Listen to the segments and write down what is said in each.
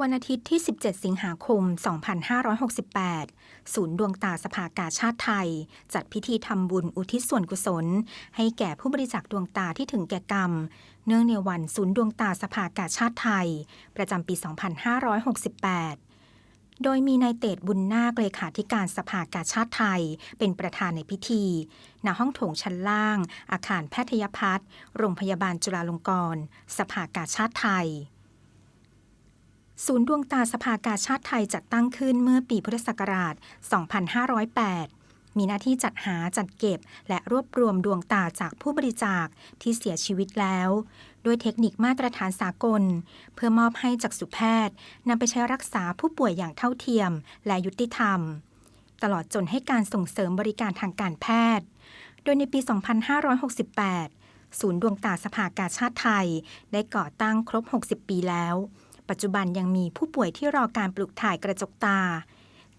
วันอาทิตย์ที่ 17 สิงหาคม 2568 ศูนย์ดวงตาสภากาชาติไทย จัดพิธีทำบุญอุทิศส่วนกุศล ให้แก่ผู้บริจาคดวงตาที่ถึงแก่กรรม เนื่องในวันศูนย์ดวงตาสภากาชาติไทย ประจำปี 2568โดยมีนายเตดบุญนาคเลขาธิการสภากาชาติไทย เป็นประธานในพิธีณห้องโถงชั้นล่าง อาคารแพทยพัฒน์โรงพยาบาลจุฬาลงกรณ์ สภากาชาติไทย ศูนย์ดวงตาสภากาชาติไทยจัดตั้งขึ้นเมื่อปีพุทธศักราช 2508 มีหน้าที่จัดหาจัดเก็บ และรวบรวมดวงตาจากผู้บริจาคที่เสียชีวิตแล้ว ด้วยเทคนิคมาตรฐานสากล เพื่อมอบให้จักษุแพทย์นำไปใช้รักษาผู้ป่วยอย่างเท่าเทียม และยุติธรรม ตลอดจนให้การส่งเสริมบริการทางการแพทย์ โดยในปี 2568 ศูนย์ดวงตาสภากาชาติไทย ได้ก่อตั้งครบ 60 ปีแล้ว ปัจจุบันยังมีผู้ป่วยที่รอการปลูกถ่ายกระจกตา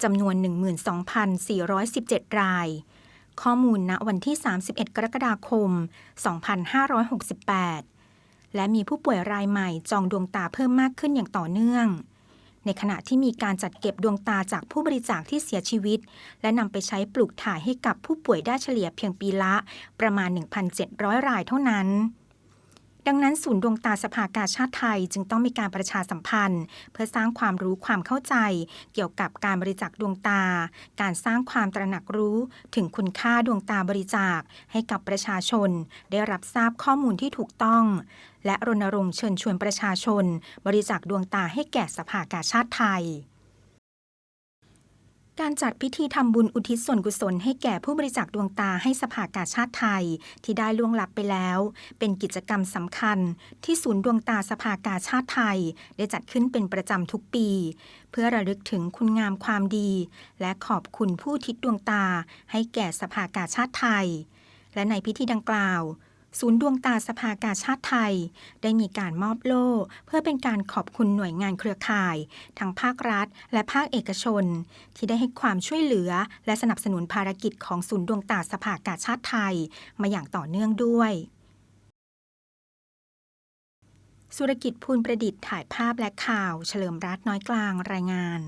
จำนวน 12,417 ราย ข้อมูลณวันที่ 31 กรกฎาคม 2568 และมีผู้ป่วยรายใหม่จองดวงตาเพิ่มมากขึ้นอย่างต่อเนื่อง ในขณะที่มีการจัดเก็บดวงตาจากผู้บริจาคที่เสียชีวิต และนำไปใช้ปลูกถ่ายให้กับผู้ป่วยได้เฉลี่ยเพียงปีละ ประมาณ 1,700 รายเท่านั้น ดังนั้นศูนย์ดวงตาสภากาชาติไทยจึงต้องมีการประชาสัมพันธ์ เพื่อสร้างความรู้ความเข้าใจ เกี่ยวกับการบริจาคดวงตา การสร้างความตระหนักรู้ถึงคุณค่าดวงตาบริจาค ให้กับประชาชน ได้รับทราบข้อมูลที่ถูกต้อง และรณรงค์เชิญชวนประชาชน บริจาคดวงตาให้แก่สภากาชาติไทย การจัดพิธีทำบุญอุทิศส่วนกุศลให้แก่ผู้บริจาคดวงตาให้สภากาชาติไทย ที่ได้ล่วงลับไปแล้ว เป็นกิจกรรมสำคัญ ที่ศูนย์ดวงตาสภากาชาติไทย ได้จัดขึ้นเป็นประจำทุกปี เพื่อระลึกถึงคุณงามความดี และขอบคุณผู้ทิศดวงตา ให้แก่สภากาชาติไทย และในพิธีดังกล่าว ศูนย์ดวงตาสภากาชาติไทย ได้มีการมอบโล่ เพื่อเป็นการขอบคุณหน่วยงานเครือข่าย ทั้งภาครัฐ และภาคเอกชน ที่ได้ให้ความช่วยเหลือ และสนับสนุนภารกิจของศูนย์ดวงตาสภากาชาติไทย มาอย่างต่อเนื่องด้วยสุรกิจภูลประดิษฐ์ถ่ายภาพและข่าว เฉลิมรัตน์น้อยกลางรายงาน